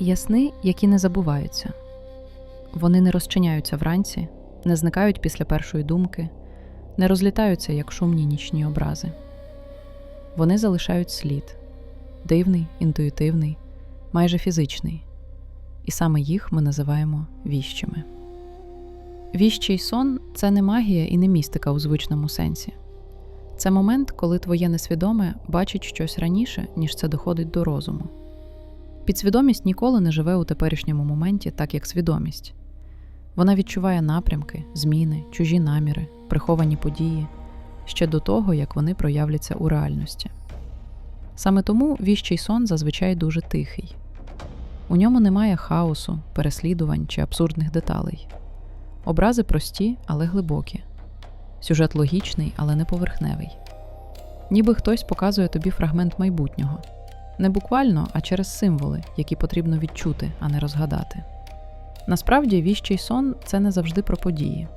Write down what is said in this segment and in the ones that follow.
є сни, які не забуваються. Вони не розчиняються вранці, не зникають після першої думки, не розлітаються, як шумні нічні образи. Вони залишають слід дивний, інтуїтивний, майже фізичний. І саме їх ми називаємо віщими. Віщий сон це не магія і не містика у звичному сенсі. Це момент, коли твоє несвідоме бачить щось раніше, ніж це доходить до розуму. Підсвідомість ніколи не живе у теперішньому моменті так, як свідомість. Вона відчуває напрямки, зміни, чужі наміри, приховані події ще до того, як вони проявляться у реальності. Саме тому віщий сон зазвичай дуже тихий. У ньому немає хаосу, переслідувань чи абсурдних деталей. Образи прості, але глибокі. Сюжет логічний, але не поверхневий. Ніби хтось показує тобі фрагмент майбутнього. Не буквально, а через символи, які потрібно відчути, а не розгадати. Насправді, віщий сон це не завжди про події.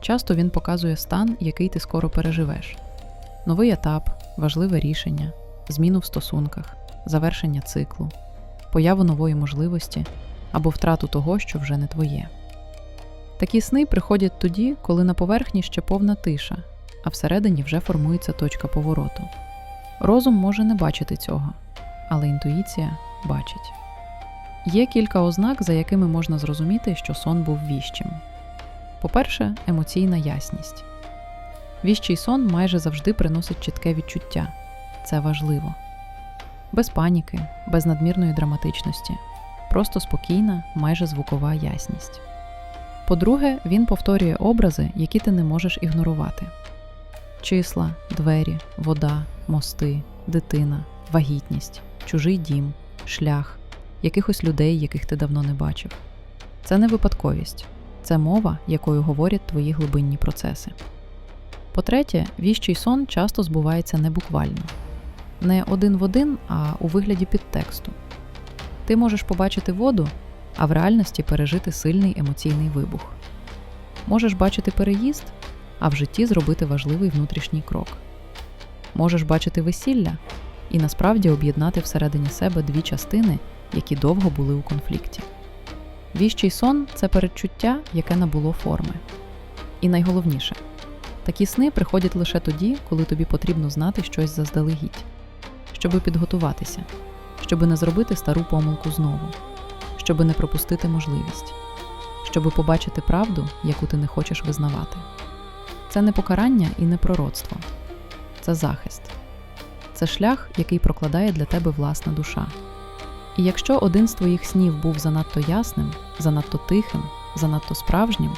Часто він показує стан, який ти скоро переживеш: новий етап, важливе рішення, зміну в стосунках, завершення циклу, появу нової можливості або втрату того, що вже не твоє. Такі сни приходять тоді, коли на поверхні ще повна тиша, а всередині вже формується точка повороту. Розум може не бачити цього, але інтуїція бачить. Є кілька ознак, за якими можна зрозуміти, що сон був віщим. По-перше, емоційна ясність. Віщий сон майже завжди приносить чітке відчуття це важливо. Без паніки, без надмірної драматичності, просто спокійна, майже звукова ясність. По-друге, він повторює образи, які ти не можеш ігнорувати: числа, двері, вода, мости, дитина, вагітність, чужий дім, шлях, якихось людей, яких ти давно не бачив. Це не випадковість, це мова, якою говорять твої глибинні процеси. По-третє, віщий сон часто збувається не буквально, не один в один, а у вигляді підтексту. Ти можеш побачити воду, а в реальності пережити сильний емоційний вибух. Можеш бачити переїзд, а в житті зробити важливий внутрішній крок. Можеш бачити весілля і насправді об'єднати всередині себе дві частини, які довго були у конфлікті. Віщий сон це передчуття, яке набуло форми. І найголовніше, такі сни приходять лише тоді, коли тобі потрібно знати щось заздалегідь, щоби підготуватися, щоби не зробити стару помилку знову, щоби не пропустити можливість, щоби побачити правду, яку ти не хочеш визнавати. Це не покарання і не пророцтво, це захист, це шлях, який прокладає для тебе власна душа. І якщо один з твоїх снів був занадто ясним, занадто тихим, занадто справжнім,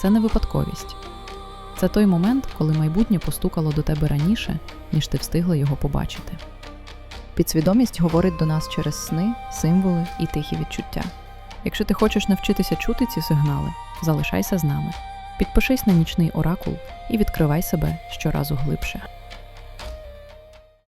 це не випадковість. Це той момент, коли майбутнє постукало до тебе раніше, ніж ти встигла його побачити. Підсвідомість говорить до нас через сни, символи і тихі відчуття. Якщо ти хочеш навчитися чути ці сигнали, залишайся з нами. Підпишись на нічний оракул і відкривай себе щоразу глибше.